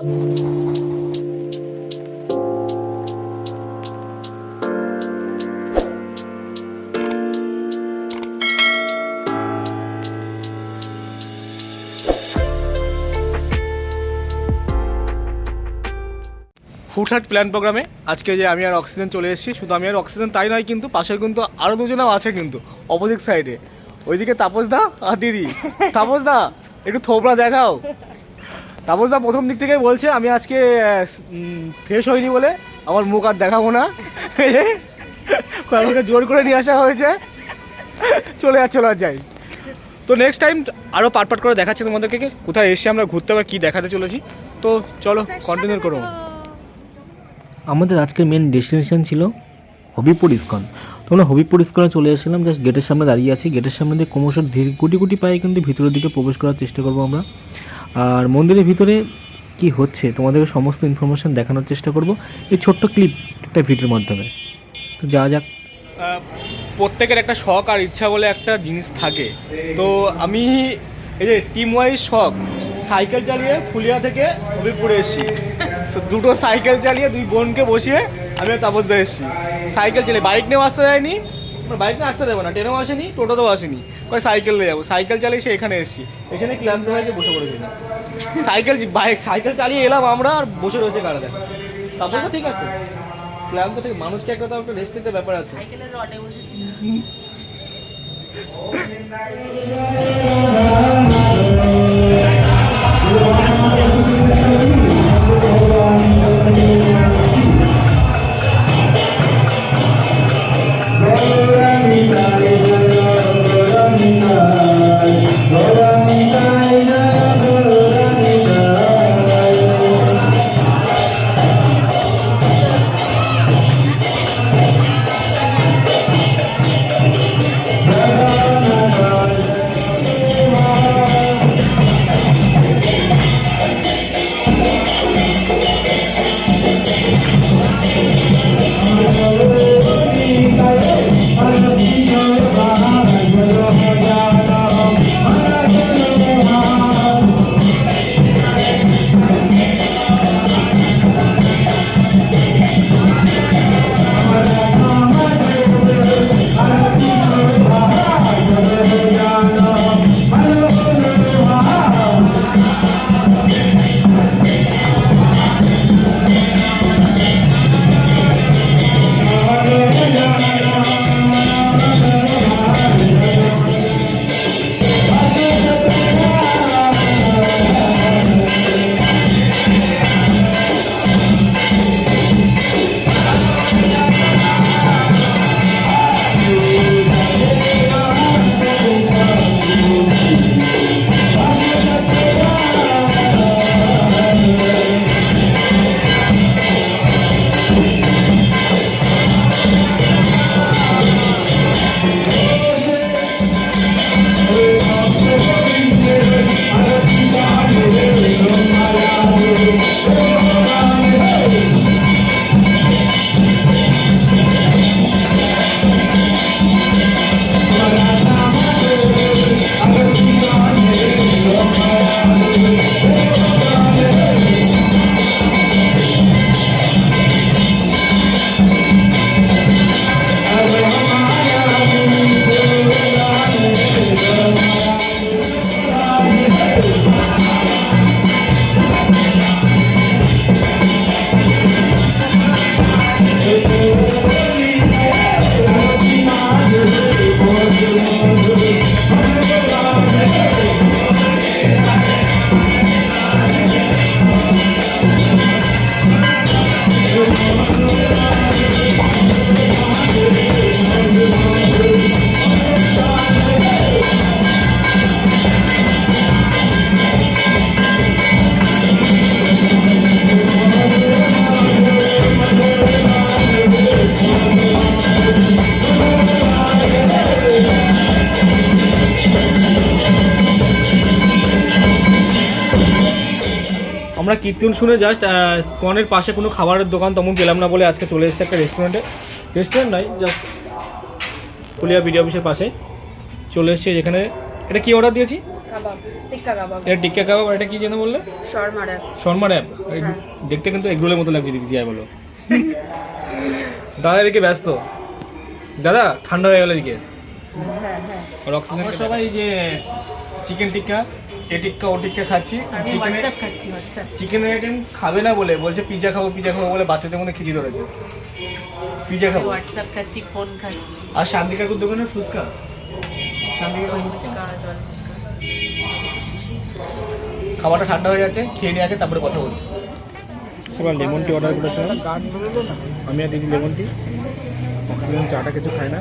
হুটহাট প্ল্যান প্রোগ্রামে আজকে যে আমি আর অক্সিজেন চলে এসেছি শুধু আমি আর অক্সিজেন তাই নয় কিন্তু পাশে কিন্তু আরও দুজনেও আছে কিন্তু অপোজিট সাইডে ওইদিকে তাপস দা আর দিদি। তাপস দা একটু থোবড়া দেখাও। তাপস দা প্রথম দিক থেকে বলছে আমি আজকে ফ্রেশ হইনি বলে আমার মুখ আর দেখাবো না। আমাকে জোর করে নিয়ে আসা হয়েছে। চলে যাচ্ছে চলে যাই তো নেক্সট টাইম আরও পাট পাট করে দেখাচ্ছি তোমাদেরকে কোথায় এসে আমরা ঘুরতে আবার কী দেখাতে চলেছি। তো চলো কন্টিনিউ করো। আমাদের আজকের মেন ডেস্টিনেশন ছিল হবিপুর ইস্কন। তোমরা হবিপুর ইস্কনে চলে এসেছিলাম জাস্ট গেটের সামনে দাঁড়িয়ে আছি। গেটের সামনে দিয়ে ক্রমশ ধীরে গুটি গুটি পায়ে কিন্তু ভিতরের দিকে প্রবেশ করার চেষ্টা করব আমরা। আর মন্দিরের ভিতরে কি হচ্ছে? তোমাদেরকে সমস্ত ইনফরমেশন দেখানোর চেষ্টা করব। এই ছোট্ট ক্লিপ একটা ভিডিওর মাধ্যমে। তো যা যাক। প্রত্যেকের একটা শখ আর ইচ্ছা বলে একটা জিনিস থাকে। তো আমি এই যে টিম ওয়াইজ শখ, সাইকেল চালিয়ে ফুলিয়া থেকে হবিপুরে এসেছি। দুটো সাইকেল চালিয়ে দুই বোনকে বসিয়ে আমি তাপস এসেছি। সাইকেল চালিয়ে বাইক নিয়েও আসতে যায়নি বাইক নিয়ে আসতে দেবো না ট্রেনেও আসেনি টোটোতেও আসেনি। কয় সাইকেল নিয়ে যাব? সাইকেল চালিয়ে সে এখানে এসেছি। এখানে ক্লান্ত হয়েছে বসে পড়েছি। সাইকেল বাইক সাইকেল চালিয়ে এলাম আমরা আর বসে রয়েছে কারা দেখ তারপর তো ঠিক আছে। ক্লান্ত ঠিক মানুষকে একটা তো একটা রেস্ট নিতে ব্যাপার আছে। সাইকেলের রডে বসেছি। আমরা কীর্তন শুনে জাস্ট স্কনের পাশে কোনো খাবারের দোকান তেমন গেলাম না বলে আজকে চলে এসেছে একটা রেস্টুরেন্টে রেস্টুরেন্ট নয় জাস্ট ফুলিয়া বিডি অফিসের পাশে। চলে এসেছে যেখানে এটা কি অর্ডার দিয়েছি? এটা টিক্কা কাবাব এটা কি যেন বললে? Shawarma wrap. দেখতে কিন্তু এগরোলের মতো লাগছে দিদি যাই বলো। দাদা এদিকে ব্যস্ত। দাদা ঠান্ডা হয়ে গেল এদিকে। হ্যাঁ হ্যাঁ। আর অক্সিজেন সবাই যে চিকেন টিক্কা এ টিক্কা ও টিক্কা খাচ্ছি হোয়াটসঅ্যাপ চিকেনের আইটেম খাবে না বলে বলছে পিজা খাব পিজা খাব বলে বাচ্চাদের মধ্যে খিচি ধরেছে। পিজা খাব। হোয়াটসঅ্যাপ খাচ্ছি ফোন খাচ্ছি। আর শান্তি কাকুর দোকানের ফুচকা? শান্তি কাকুর ফুচকা। জল ফুচকা। খাবারটা ঠান্ডা হয়ে যাচ্ছে খেয়ে নিয়ে আগে তারপরে কথা বলছি। এবার লেমন টি অর্ডার করেছিলাম। আমি আর দিদি লেমন টি অক্সিজেন চাটা কিছু খাই না।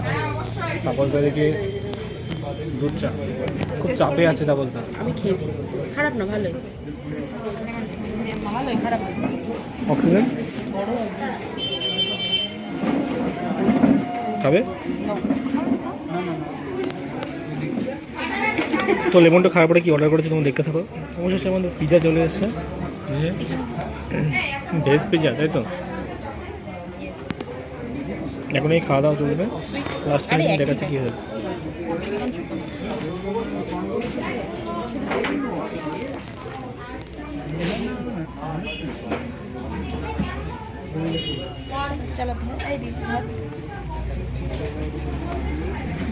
তাপস দাদিকে দুধ চা। খুব চাপে আছে তাপস দা আমি খেয়েছি। খারাপ না ভালোই। ভালোই খারাপ অক্সিজেন? খাবে? তো লেমনটা খাওয়ার পরে কি অর্ডার করেছি? তুমি দেখতে থাকো। অবশেষে আমাদের পিজা চলে এসেছে। ভেজ পিজা তাই তো? এখন এই খাওয়া দাওয়া চলবে। লাস্ট দেখাচ্ছে কি হবে চলো এই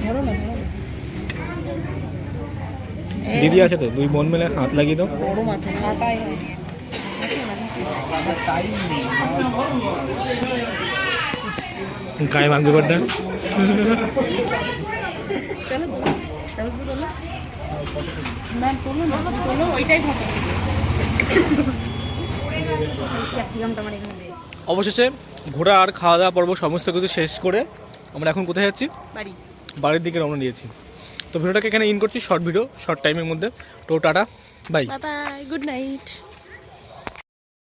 ধরো। না দিদি আছে তো দুই বোন মিলে হাত লাগিয়ে দাও। গরম আছে গায়ে মাখবে করতে চলো ব্যবস্থা করল না? তোলো না তোলো ওইটাই থাকে ক্যাপসিকামটা আমার এখানে অবশেষে ঘোরা আর খাওয়া দাওয়া পর্ব সমস্ত কিছু শেষ করে আমরা এখন কোথায় যাচ্ছি? বাড়ি। বাড়ির দিকে রওনা দিয়েছি। তো ভিডিওটাকে এখানে ইন করছি শর্ট ভিডিও শর্ট টাইমের মধ্যে। তো tata bye bye good night